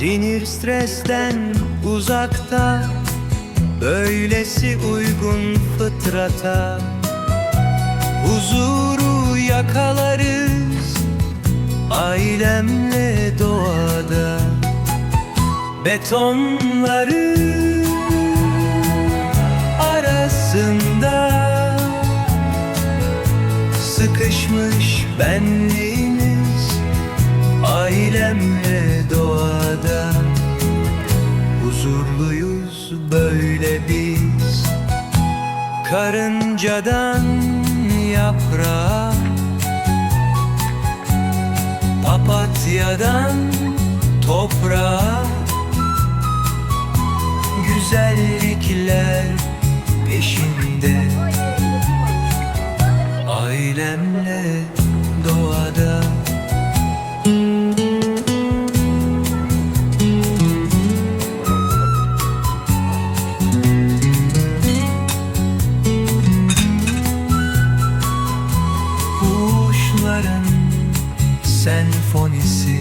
Sinir stresten uzakta Böylesi uygun fıtrata. Huzuru yakalarız Ailemle doğada. Betonları arasında Sıkışmış benliğimiz Ailemle Karıncadan yaprağa Papatyadan toprağa Güzellikler peşinde. Ailemle Kuşların senfonisi.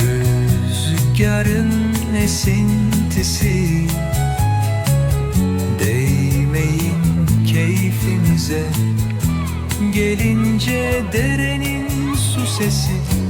Rüzgarın esintisi. Değmeyin keyfimize. Gelince derenin su sesi